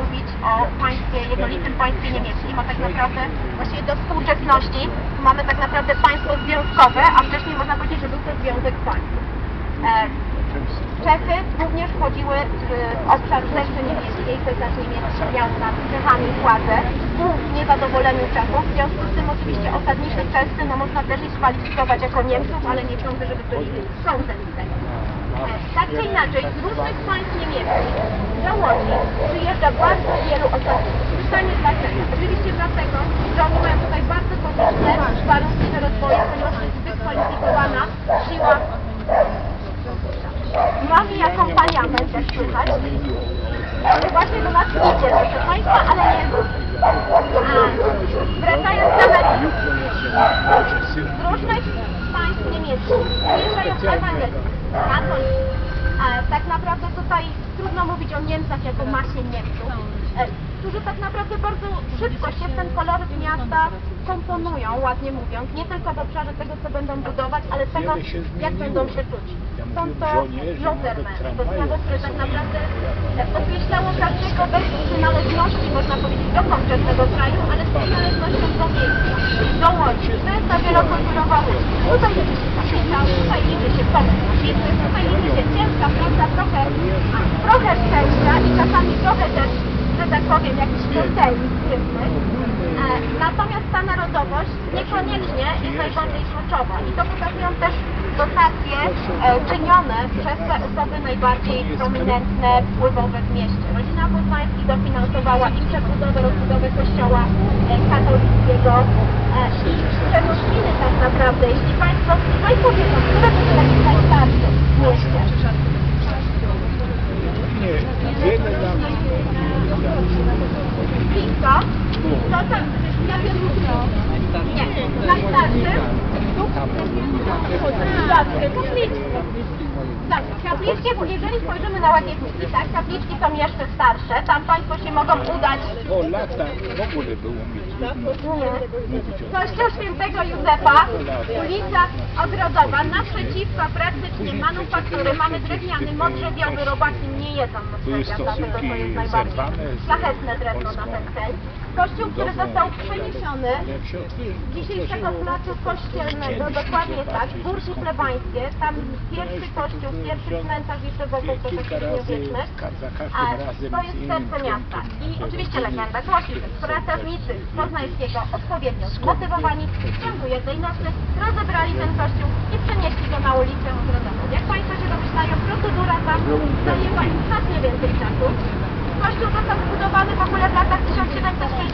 mówić o państwie, jednolitym państwie niemieckim, a tak naprawdę właściwie do współczesności mamy tak naprawdę państwo związkowe, a wcześniej można powiedzieć, że był to związek państw. E, Czechy również wchodziły w obszar Rzeszy Niemieckiej, to znaczy Niemiec miał nad Czechami władzę ku niezadowoleniu Czechów. W związku z tym oczywiście osadniczy czescy no można też ich kwalifikować jako Niemców, ale nie sądzę, żeby byli sądzem z tego. E, Tak czy inaczej, z różnych państw niemieckich do Łodzi przyjeżdża bardzo wielu osadników. Pytanie dlaczego? Oczywiście dlatego, że oni mają tutaj bardzo korzystne warunki do rozwoju, ponieważ jest dyskwalifikowana siła Mamy jak kompaniament, jak słychać. Ale właśnie do nas idzie, proszę Państwa, ale nie Wracając meritum. Z różnych państw niemieckich przyjeżdżają ewangelicy, katolicy. E, tak naprawdę tutaj trudno mówić o Niemcach jako masie Niemców, e, którzy tak naprawdę bardzo szybko się w ten koloryt miasta komponują, ładnie mówiąc, nie tylko w obszarze tego, co będą budować, ale tego, jak będą się czuć. Są to Lotermen, to słowo, które tak naprawdę e, określało każdego bez przynależności, można powiedzieć, do konkretnego kraju, ale z przynależnością do miejsca, do Łodzi. To jest ta wielokulturowa Łódź. Tutaj liczy się kapitał, tutaj liczy się pomysł tutaj liczy się E, Natomiast ta narodowość niekoniecznie jest najbardziej kluczowa. I to pokazują też dotacje e, czynione przez te osoby najbardziej prominentne, wpływowe w mieście. Rodzina Poznańskich dofinansowała i przebudowę, rozbudowę kościoła e, katolickiego. E, i przenosiny tak naprawdę, jeśli Państwo, Państwo wiedzą, które budynek jest najstarszy w mieście. Nie, wiele lat. Blisko, to tak, ja wiem, nie, najstarszy, Kapliczki. Dobrze, kapliczki, bo jeżeli spojrzymy na łagietniki, tak, kapliczki są jeszcze starsze, tam Państwo się mogą udać. O lata. W ogóle było Kościół Świętego Józefa, ulica Ogrodowa, naprzeciwko praktycznie manufaktury mamy drewniany, modrzewiowy, robaki nie jedzą Były modrzewia, dlatego to jest najbardziej z szlachetne drewno na ten cel. Kościół, który został przeniesiony otworzy- dzisiejszego placu kościelnego, dokładnie tak, Górki Plebańskie, tam pierwszy kościół, pierwszy cmentarz jeszcze w razy, średniowiecznych. A to jest serce miasta. I oczywiście legenda głosi, że pracownicy Poznańskiego odpowiednio zmotywowani w ciągu jednej nocy rozebrali ten kościół i przenieśli go na ulicę Ogrodową. Jak Państwo się domyślają, procedura tam zajęła im znacznie więcej czasu. Kościół został zbudowany w ogóle w latach